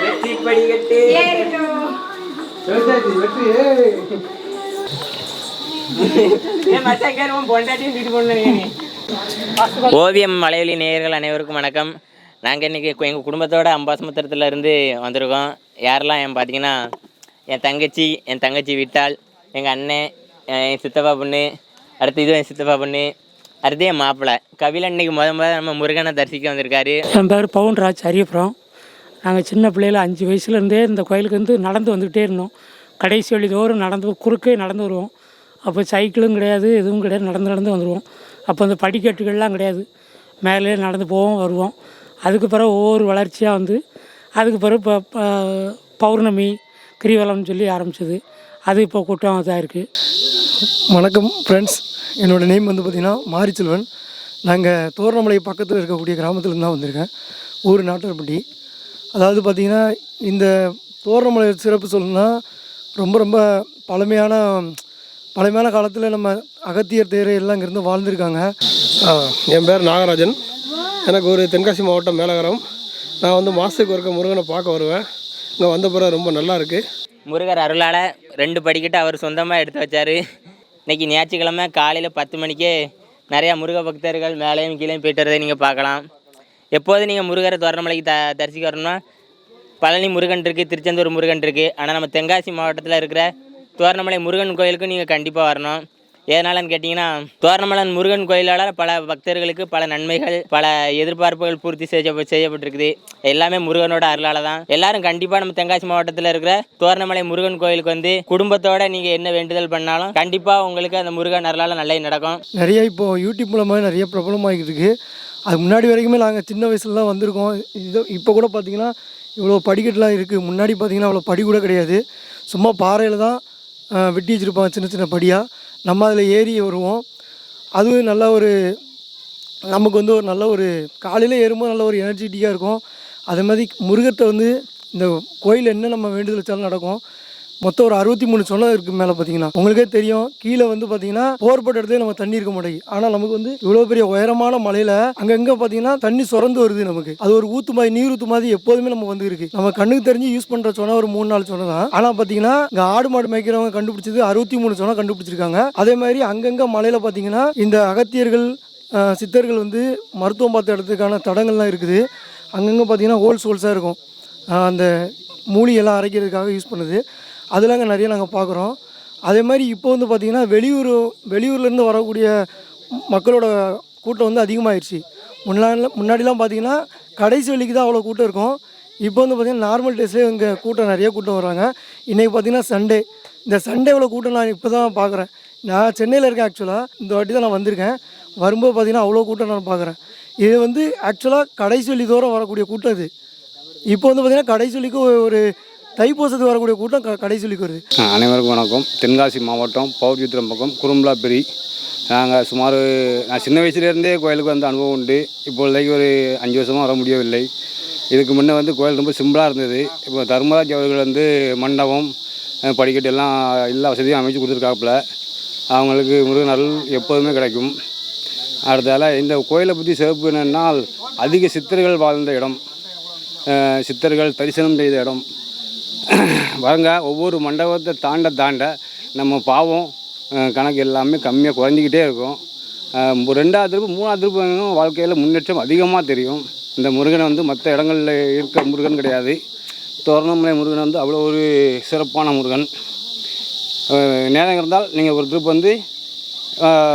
வெற்றி படிக்கட்டு ஏன் ஓவியம் மலையொலி நேயர்கள் அனைவருக்கும் வணக்கம். நாங்கள் இன்றைக்கி எங்கள் குடும்பத்தோட அம்பாசமுத்திரத்துல இருந்து வந்திருக்கோம். யாரெல்லாம் என் பார்த்தீங்கன்னா என் தங்கச்சி என் தங்கச்சி விட்டால் எங்கள் அண்ணன் என் சித்தப்பா பொண்ணு அடுத்து இதுவும் என் சித்தப்பா பொண்ணு அடுத்து என் மாப்பிள்ளை. கபில இன்னைக்கு முத முத நம்ம முருகனை தரிசிக்க வந்திருக்காரு. என் பேர் பவுன்ராஜ் அரியப்புறம் நாங்கள் சின்ன பிள்ளையில அஞ்சு வயசுலேருந்தே இந்த கோயிலுக்கு வந்து நடந்து வந்துக்கிட்டே இருந்தோம். கடைசி வழி தோறும் நடந்து குறுக்கே நடந்து வருவோம். அப்போ சைக்கிளும் கிடையாது எதுவும் கிடையாது நடந்து நடந்து வந்துடுவோம் அப்போ அந்த படிக்கட்டுகள்லாம் கிடையாது. மேலே நடந்து போவோம் வருவோம். அதுக்கு பிறகு ஒவ்வொரு வளர்ச்சியாக வந்து அதுக்கு பிறகு இப்போ பௌர்ணமி கிரிவலம்னு சொல்லி ஆரம்பிச்சது. அது இப்போ கூட்டம் இதாக இருக்குது வணக்கம் ஃப்ரெண்ட்ஸ் என்னோடய நேம் வந்து பார்த்திங்கன்னா மாரிச்செல்வன். நாங்கள் தோரணமலை பக்கத்தில் இருக்கக்கூடிய கிராமத்துலேருந்து தான் வந்திருக்கேன். ஊர் நாட்டர்பட்டி. அதாவது பார்த்திங்கன்னா இந்த தோரணமலை சிறப்பு சொல்லணும்னா ரொம்ப ரொம்ப பழமையான பழமையான காலத்தில் நம்ம அகத்தியர் தேரை எல்லாம் இங்கேருந்து வாழ்ந்திருக்காங்க. என் பேர் நாகராஜன். எனக்கு ஒரு தென்காசி மாவட்டம் மேலகரம். நான் வந்து மாதத்துக்கு ஒருக்க முருகனை பார்க்க வருவேன். இங்கே வந்த பிறகு ரொம்ப நல்லா இருக்குது முருகர் அருளால் ரெண்டு படிக்கட்டு அவர் சொந்தமாக எடுத்து வச்சார். இன்னைக்கு ஞாயிற்றுக்கிழமை காலையில் பத்து மணிக்கே நிறையா முருக பக்தர்கள் மேலேயும் கீழேயும் போயிட்டு வரதை நீங்கள் பார்க்கலாம். எப்போது நீங்கள் முருகரை தோரணமலைக்கு த தரிசிக்க வரணும்னா பழனி முருகன் இருக்குது திருச்செந்தூர் முருகன் இருக்குது ஆனால் நம்ம தென்காசி மாவட்டத்தில் இருக்கிற தோரணமலை முருகன் கோயிலுக்கு நீங்கள் கண்டிப்பாக வரணும். எதனாலன்னு கேட்டிங்கன்னா தோரணமலன் முருகன் கோயிலால் பல பக்தர்களுக்கு பல நன்மைகள் பல எதிர்பார்ப்புகள் பூர்த்தி செய்ய செய்யப்பட்டிருக்குது. எல்லாமே முருகனோட அருளால தான். எல்லாரும் கண்டிப்பாக நம்ம தென்காசி மாவட்டத்தில் இருக்கிற தோரணமலை முருகன் கோயிலுக்கு வந்து குடும்பத்தோட நீங்கள் என்ன வேண்டுதல் பண்ணாலும் கண்டிப்பாக உங்களுக்கு அந்த முருகன் அருளால் நல்லது நடக்கும். நிறைய இப்போது யூடியூப் மூலமாக நிறைய பிரபலமாகிட்டு ஆகிருக்கு அது முன்னாடி வரைக்குமே நாங்கள் சின்ன வயசுல தான் வந்திருக்கோம். இது இப்போ கூட பார்த்தீங்கன்னா இவ்வளோ படிக்கட்டுலாம் இருக்குது முன்னாடி பார்த்தீங்கன்னா அவ்வளோ படி கூட கிடையாது. சும்மா பாறையில் தான் வெட்டி வச்சுருப்பாங்க சின்ன சின்ன படியாக நம்ம அதில் ஏறி வருவோம். அதுவும் நல்ல ஒரு நமக்கு வந்து ஒரு நல்ல ஒரு காலையில் ஏறும்போது நல்ல ஒரு எனர்ஜெட்டிக்காக இருக்கும். அதே மாதிரி முருகத்தை வந்து இந்த கோயில் என்ன நம்ம வேண்டுதல் வச்சாலும் நடக்கும். மொத்தம் ஒரு அறுபத்தி மூணு சொன்னம் இருக்கு மேலே பார்த்தீங்கன்னா உங்களுக்கே தெரியும் கீழே வந்து பார்த்தீங்கன்னா போர்பட்ட இடத்துல நம்ம தண்ணி இருக்க மாட்டேங்குது. ஆனால் நமக்கு வந்து இவ்வளோ பெரிய உயரமான மலையில் அங்கங்கே பார்த்தீங்கன்னா தண்ணி சுரந்து வருது நமக்கு. அது ஒரு ஊத்து மாதிரி நீர் ஊத்து மாதிரி எப்போதுமே நம்ம வந்து இருக்கு நம்ம கண்ணுக்கு தெரிஞ்சு யூஸ் பண்ணுற சொன்ன ஒரு மூணு நாள் சொன்ன தான். ஆனால் பார்த்தீங்கன்னா இங்கே ஆடு மாடு மேய்க்கிறவங்க கண்டுபிடிச்சது அறுபத்தி மூணு சொன்ன கண்டுபிடிச்சிருக்காங்க. அதே மாதிரி அங்கங்கே மலையில் பார்த்தீங்கன்னா இந்த அகத்தியர்கள் சித்தர்கள் வந்து மருத்துவம் பார்த்த இடத்துக்கான தடங்கள்லாம் இருக்குது. அங்கங்கே பார்த்தீங்கன்னா ஹோல்ஸ் ஹோல்ஸாக இருக்கும். அந்த மூலியெல்லாம் அரைக்கிறதுக்காக யூஸ் பண்ணுது. அதெல்லாம் அங்கே நிறைய நாங்கள் பார்க்குறோம் அதே மாதிரி இப்போ வந்து பார்த்திங்கன்னா வெளியூர் வெளியூர்லேருந்து வரக்கூடிய மக்களோட கூட்டம் வந்து அதிகமாகிடுச்சு முன்னாடி முன்னாடிலாம் பார்த்தீங்கன்னா கடைசி வழிக்கு தான் அவ்வளோ கூட்டம் இருக்கும். இப்போ வந்து பார்த்திங்கன்னா நார்மல் டேஸ்லேயே இங்கே கூட்டம் நிறைய கூட்டம் வராங்க இன்றைக்கி பார்த்தீங்கன்னா சண்டே இந்த சண்டே இவ்வளோ கூட்டம் நான் இப்போ தான் பார்க்குறேன் நான் சென்னையில் இருக்கேன் ஆக்சுவலாக இந்த வாட்டி தான் நான் வந்திருக்கேன். வரும்போது பார்த்திங்கன்னா அவ்வளோ கூட்டம் நான் பார்க்குறேன் இது வந்து ஆக்சுவலாக கடைசி வழி தூரம் வரக்கூடிய கூட்டம் இது. இப்போ வந்து பார்த்திங்கன்னா கடைசி வெள்ளிக்கு ஒரு தைப்பூசத்துக்கு வரக்கூடிய கூட்டம் க கடைசி வருது. அனைவருக்கும் வணக்கம். தென்காசி மாவட்டம் பௌர்ஜித்திரம் பக்கம் குறும்பலாப்பிரி நாங்கள் சுமார் நான் சின்ன வயசுலேருந்தே கோயிலுக்கு வந்து அனுபவம் உண்டு. இப்பொழுதைக்கு ஒரு அஞ்சு வருஷமாக வர முடியவில்லை. இதுக்கு முன்னே வந்து கோயில் ரொம்ப சிம்பிளாக இருந்தது. இப்போ தர்மராஜ் அவர்கள் வந்து மண்டபம் படிக்கட்டு எல்லாம் எல்லா வசதியும் அமைச்சு கொடுத்துருக்காப்புல. அவங்களுக்கு முருகன் எப்போதுமே கிடைக்கும். அடுத்தால இந்த கோயிலை பற்றி சிறப்பு என்னென்னால் அதிக சித்தர்கள் வாழ்ந்த இடம். சித்தர்கள் தரிசனம் செய்த இடம். பாருங்க ஒவ்வொரு மண்டபத்தை தாண்ட தாண்ட நம்ம பாவம் கணக்கு எல்லாமே கம்மியாக குறைஞ்சிக்கிட்டே இருக்கும். ரெண்டாவது திருப்பு மூணாவது திருப்பு வாழ்க்கையில் முன்னேற்றம் அதிகமாக தெரியும். இந்த முருகன் வந்து மற்ற இடங்களில் இருக்க முருகன் கிடையாது. தோரணமலை முருகன் வந்து அவ்வளோ ஒரு சிறப்பான முருகன். நேரம் இருந்தால் நீங்கள் ஒரு ட்ரிப் வந்து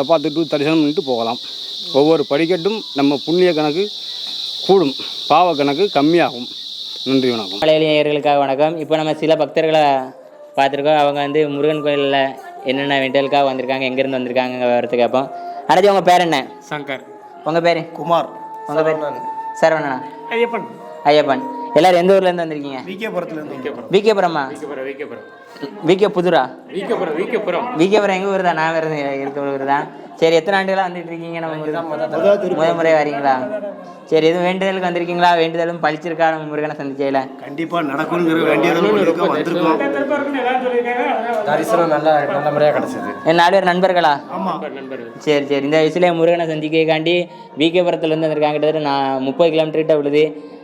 பார்த்துட்டு தரிசனம் பண்ணிட்டு போகலாம். ஒவ்வொரு படிக்கட்டும் நம்ம புண்ணிய கணக்கு கூடும். பாவ கணக்கு கம்மியாகும். நன்றி வணக்கம். மலையாளி நேயர்களுக்காக வணக்கம். இப்போ நம்ம சில பக்தர்களை பார்த்துருக்கோம். அவங்க வந்து முருகன் கோயிலில் என்னென்ன வேண்டலுக்காக வந்திருக்காங்க எங்கேருந்து வந்திருக்காங்க வரது கேட்போம். அண்ணாச்சி உங்கள் பேர் என்ன? சங்கர். உங்கள் பேர்? குமார். உங்கள் பேர்? சரவணனா. ஐயப்பன். ஐயப்பன். எல்லாரும் எந்த ஊர்லேருந்து வந்திருக்கீங்க? விகேபுரத்துலேருந்து. விகேபுரமா. விகே புதுரா வீக்கப்புறம் விகேபுரம் எங்கள் ஊர் தான்? நான் வேறு இருக்க ஊர் தான்? சரி எத்தனை ஆண்டுகளாக வந்துட்டு இருக்கீங்க நம்ம முதல் முறை வரீங்களா? சரி எதுவும் வேண்டுதலுக்கு வந்திருக்கீங்களா? வேண்டுதலும் பழிச்சிருக்கா? நம்ம முருகனை சந்திச்சையில். வேண்டியதில் வந்திருக்கோம். தரிசனம் நல்லா நல்ல முறையாக கிடச்சிது. நாலு பேர் நண்பர்களா? சரி சரி. இந்த வயசுல முருகனை சந்திக்கக்காண்டி விகேபுரத்துலேருந்து வந்திருக்காங்க. கிட்டத்தட்ட நான் முப்பது கிலோமீட்டர் கிட்ட விழுது.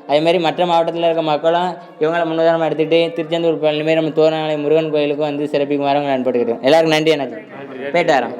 அதே மாதிரி மற்ற மாவட்டத்தில் இருக்க மக்களும் இவங்களை முன்னுதாரணமாக எடுத்துக்கிட்டு திருச்செந்தூர் பழனிமாரி நம்ம தோரணாலை முருகன் கோயிலுக்கும் வந்து சிறப்பிக்குமாறு உங்களை அனுப்பிட்டுக்கிறோம் எல்லாருக்கும் நன்றி அண்ணாச்சி. போயிட்டு வரோம்